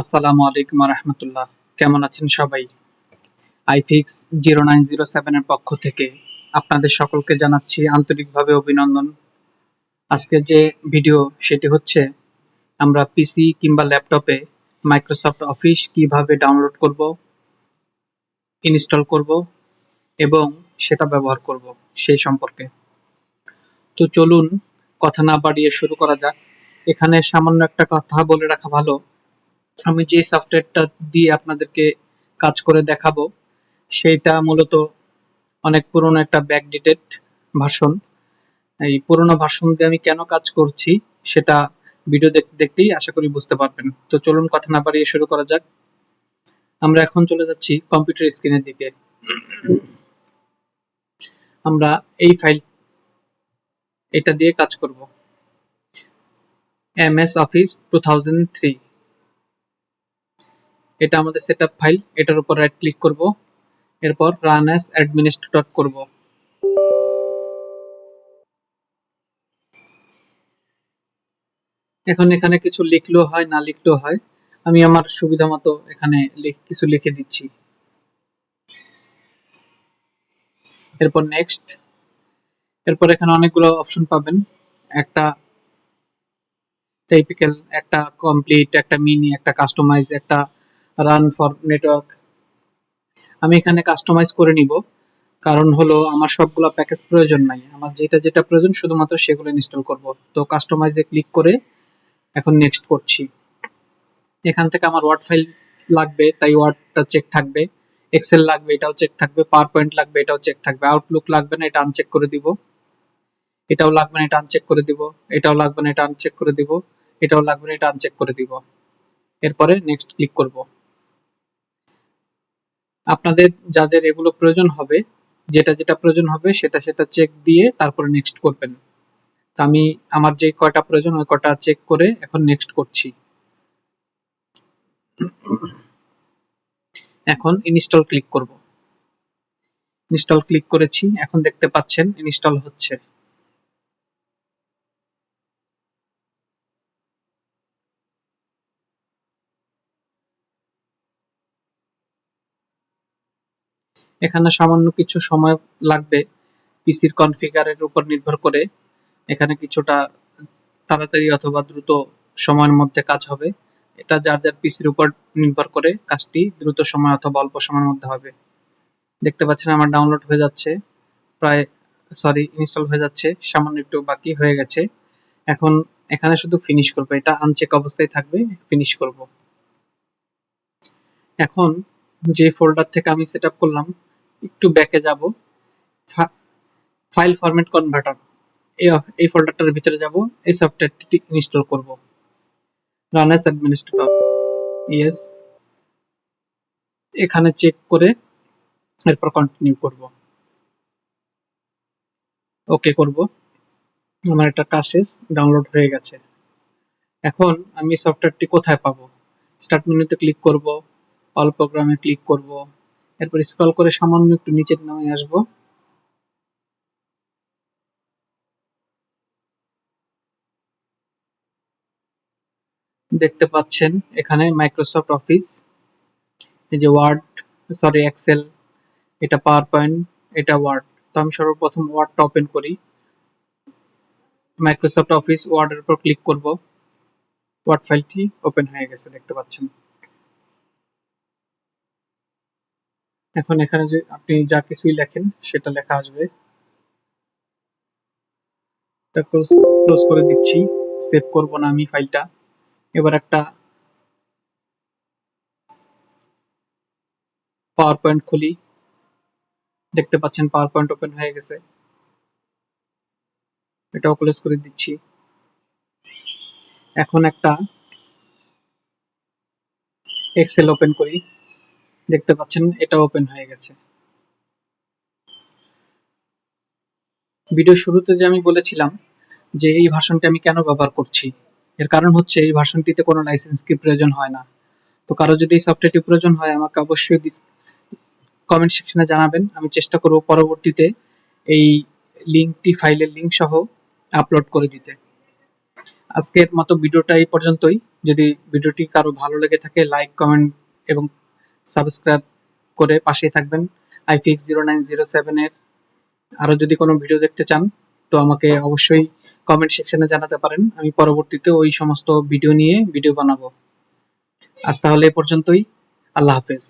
আসসালামু আলাইকুম রহমতুল্লাহ কেমন আছেন সবাই? আইফিক্স জিরো নাইন জিরো সেভেনের পক্ষ থেকে আপনাদের সকলকে জানাচ্ছি আন্তরিকভাবে অভিনন্দন। আজকের যে ভিডিও, সেটি হচ্ছে আমরা পিসি কিংবা ল্যাপটপে মাইক্রোসফট অফিস কীভাবে ডাউনলোড করব, ইনস্টল করব এবং সেটা ব্যবহার করব সেই সম্পর্কে। তো চলুন, কথা না বাড়িয়ে শুরু করা যাক। এখানে সামান্য একটা কথা বলে রাখা ভালো। আমি যে সফটওয়্যারটা দিয়ে আপনাদেরকে কাজ করে দেখাবো, সেইটা মূলত অনেক পুরনো একটা ব্যাকডেটেড ভার্সন এই পুরনো ভার্সন দিয়ে আমি কেন কাজ করছি, সেটা ভিডিও দেখতেই আশা করি বুঝতে পারবেন। তো চলুন কথা না বাড়িয়ে শুরু করা যাক। আমরা এখন চলে যাচ্ছি কম্পিউটার স্ক্রিনের দিকে। আমরা এই ফাইল এটা দিয়ে কাজ করব। এমএস অফিস টু এটা আমাদের সেটআপ ফাইল এটার উপর রাইট ক্লিক করব, এরপর রান অ্যাজ অ্যাডমিনিস্ট্রেটর করব। এখন এখানে কিছু লিখলেও হয়, না লিখলেও হয়। আমি আমার সুবিধা মতো এখানে কিছু লিখে দিচ্ছি। এরপর নেক্সট এরপর এখানে অনেকগুলো অপশন পাবেন। একটা টাইপিক্যাল একটা কমপ্লিট একটা মিনি একটা কাস্টমাইজ একটা রান ফর নেটওয়ার্ক আমি এখানে কাস্টমাইজ করে নিব। কারণ হলো আমার সবগুলো প্যাকেজ প্রয়োজন নাই। আমার যেটা যেটা প্রয়োজন শুধুমাত্র সেগুলো ইনস্টল করব। তো কাস্টমাইজে ক্লিক করে এখন নেক্সট করছি। এখান থেকে আমার ওয়ার্ড ফাইল লাগবে, তাই ওয়ার্ডটা চেক থাকবে। এক্সেল লাগবে, এটাও চেক থাকবে। পাওয়ার পয়েন্ট লাগবে, এটাও চেক থাকবে। আউটলুক লাগবে না, এটা আনচেক করে দিব। এটাও লাগবে না, এটা আনচেক করে দিব। এটাও লাগবে না, এটা আনচেক করে দিব। এটাও লাগবে না, এটা আনচেক করে দিব। এরপরে নেক্সট ক্লিক করব। আপনাদের যাদের এগুলো প্রয়োজন হবে, যেটা যেটা প্রয়োজন হবে, সেটা সেটা চেক দিয়ে তারপরে নেক্সট করবেন। তো আমি আমার যে কয়টা প্রয়োজন, ওই কয়টা চেক করে এখন নেক্সট করছি। এখন ইনস্টল ক্লিক করব। ইনস্টল ক্লিক করেছি, এখন দেখতে পাচ্ছেন ইনস্টল হচ্ছে। এখানে সামান্য কিছু সময় লাগবে পিসির কনফিগারের উপর নির্ভর করে। এখানে কিছুটা তাড়াতাড়ি অথবা দ্রুত সময়ের মধ্যে কাজ হবে। এটা যার যার পিসির উপর নির্ভর করে কাজটি দ্রুত সময় অথবা অল্প সময়ের মধ্যে হবে। দেখতে পাচ্ছেন আমার ডাউনলোড হয়ে যাচ্ছে। প্রায় সরি ইনস্টল হয়ে যাচ্ছে। সামান্য একটু বাকি হয়ে গেছে। এখন এখানে শুধু ফিনিশ করব। এটা আনচেক অবস্থায় থাকবে ফিনিশ করব। এখন যে ফোল্ডার থেকে আমি সেট করলাম একটু ব্যাকে যাব। ফাইল ফরম্যাট কনভার্টার এই ফোল্ডারটার ভিতরে যাব। এই সফটওয়্যারটি ইনস্টল করব। রান অ্যাজ অ্যাডমিনিস্ট্রেটর ইয়েস এখানে চেক করে এরপর কন্টিনিউ করব। ওকে করব। আমার এটা কাজ শেষ ডাউনলোড হয়ে গেছে। এখন আমি সফটওয়্যারটি কোথায় পাবো? স্টার্ট মেনুতে ক্লিক করব। অল প্রোগ্রামে ক্লিক করব। এরপর স্ক্রল করে সামান্য একটু নিচের নামে আসব। দেখতে পাচ্ছেন এখানে মাইক্রোসফট অফিস এই যে ওয়ার্ড সরি এক্সেল এটা পাওয়ার পয়েন্ট এটা ওয়ার্ড তো আমি সর্বপ্রথম ওয়ার্ডটা ওপেন করি। মাইক্রোসফট অফিস ওয়ার্ডের উপর ক্লিক করব। ওয়ার্ড ফাইলটি ওপেন হয়ে গেছে, দেখতে পাচ্ছেন। এখন এখানে যে আপনি যা কিছুই লেখেন, সেটা লেখা আসবে। ক্লোজ করে দিচ্ছি। সেভ করব না আমি ফাইলটা এবার একটা পাওয়ার পয়েন্ট খুলি। দেখতে পাচ্ছেন পাওয়ার পয়েন্ট ওপেন হয়ে গেছে। এটাও ক্লোজ করে দিচ্ছি। এখন একটা এক্সেল ওপেন করি। দেখতে পাচ্ছেন, এটা ওপেন হয়ে গেছে। ভিডিও শুরুতে যে আমি বলেছিলাম যে এই ভার্সনটি আমি কেন ব্যবহার করছি, এর কারণ হচ্ছে এই ভার্সনটিতে কোনো লাইসেন্স কি প্রয়োজন হয় না। তো কারও যদি এই সফটওয়্যারটি প্রয়োজন হয়, আমাকে অবশ্যই কমেন্ট সেকশনে জানাবেন। আমি চেষ্টা করব পরবর্তীতে এই লিঙ্কটি ফাইলের লিঙ্ক সহ আপলোড করে দিতে। আজকের মতো ভিডিওটা এই পর্যন্তই। যদি ভিডিওটি কারও ভালো লেগে থাকে লাইক কমেন্ট এবং সাবস্ক্রাইব করে পাশেই থাকবেন। আইফিক্স জিরো নাইন জিরো সেভেনের আরও যদি কোনো ভিডিও দেখতে চান, তো আমাকে অবশ্যই কমেন্ট সেকশনে জানাতে পারেন। আমি পরবর্তীতে ওই সমস্ত ভিডিও নিয়ে ভিডিও বানাবো। আজ তাহলে এ পর্যন্তই। আল্লাহ হাফেজ।